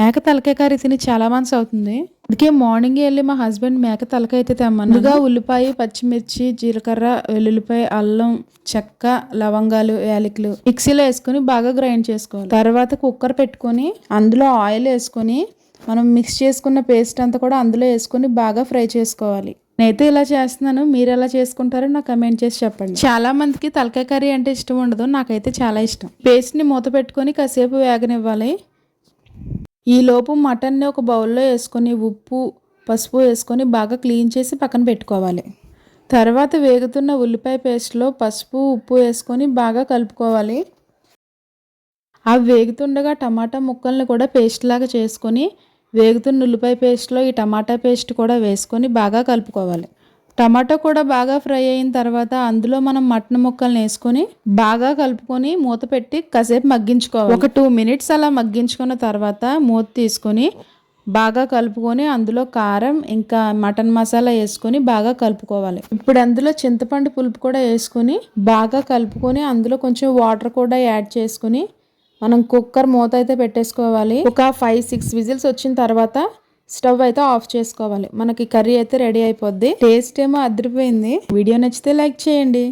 మేక తలకాయ కర్రీ తిని చాలా మంత్స్ అవుతుంది. అందుకే మార్నింగ్ వెళ్ళి మా హస్బెండ్ మేక తలకాయ అయితే తెమ్మను ముందుగా ఉల్లిపాయ పచ్చిమిర్చి జీలకర్ర వెల్లుల్లిపాయ అల్లం చెక్క లవంగాలు యాలకులు మిక్సీలో వేసుకుని బాగా గ్రైండ్ చేసుకోవాలి. తర్వాత కుక్కర్ పెట్టుకొని అందులో ఆయిల్ వేసుకొని మనం మిక్స్ చేసుకున్న పేస్ట్ అంతా కూడా అందులో వేసుకొని బాగా ఫ్రై చేసుకోవాలి. నేనైతే ఇలా చేస్తున్నాను. మీరు ఎలా చేసుకుంటారో నాకు కమెంట్ చేసి చెప్పండి. చాలా మందికి తలకాయ కర్రీ అంటే ఇష్టం ఉండదు. నాకైతే చాలా ఇష్టం. పేస్ట్ని మూత పెట్టుకొని కాసేపు వేగనివ్వాలి. ఈ లోపు మటన్ని ఒక బౌల్లో వేసుకొని ఉప్పు పసుపు వేసుకొని బాగా క్లీన్ చేసి పక్కన పెట్టుకోవాలి. తర్వాత వేగుతున్న ఉల్లిపాయ పేస్ట్లో పసుపు ఉప్పు వేసుకొని బాగా కలుపుకోవాలి. అవి వేగుతుండగా టమాటా ముక్కల్ని కూడా పేస్ట్ లాగా చేసుకొని వేగుతున్న ఉల్లిపాయ పేస్ట్లో ఈ టమాటా పేస్ట్ కూడా వేసుకొని బాగా కలుపుకోవాలి. టమాటో కూడా బాగా ఫ్రై అయిన తర్వాత అందులో మనం మటన్ ముక్కల్ని వేసుకొని బాగా కలుపుకొని మూత పెట్టి కాసేపు మగ్గించుకోవాలి. ఒక టూ మినిట్స్ అలా మగ్గించుకున్న తర్వాత మూత తీసుకొని బాగా కలుపుకొని అందులో కారం ఇంకా మటన్ మసాలా వేసుకొని బాగా కలుపుకోవాలి. ఇప్పుడు అందులో చింతపండు పులుపు కూడా వేసుకొని బాగా కలుపుకొని అందులో కొంచెం వాటర్ కూడా యాడ్ చేసుకుని మనం కుక్కర్ మూత అయితే పెట్టేసుకోవాలి. ఒక ఫైవ్ సిక్స్ విజిల్స్ వచ్చిన తర్వాత స్టవ్ అయితే ఆఫ్ చేసుకోవాలి. మనకి కర్రీ అయితే రెడీ అయిపోద్ది. టేస్ట్ ఏమో అదిరిపోయింది. వీడియో నచ్చితే లైక్ చేయండి.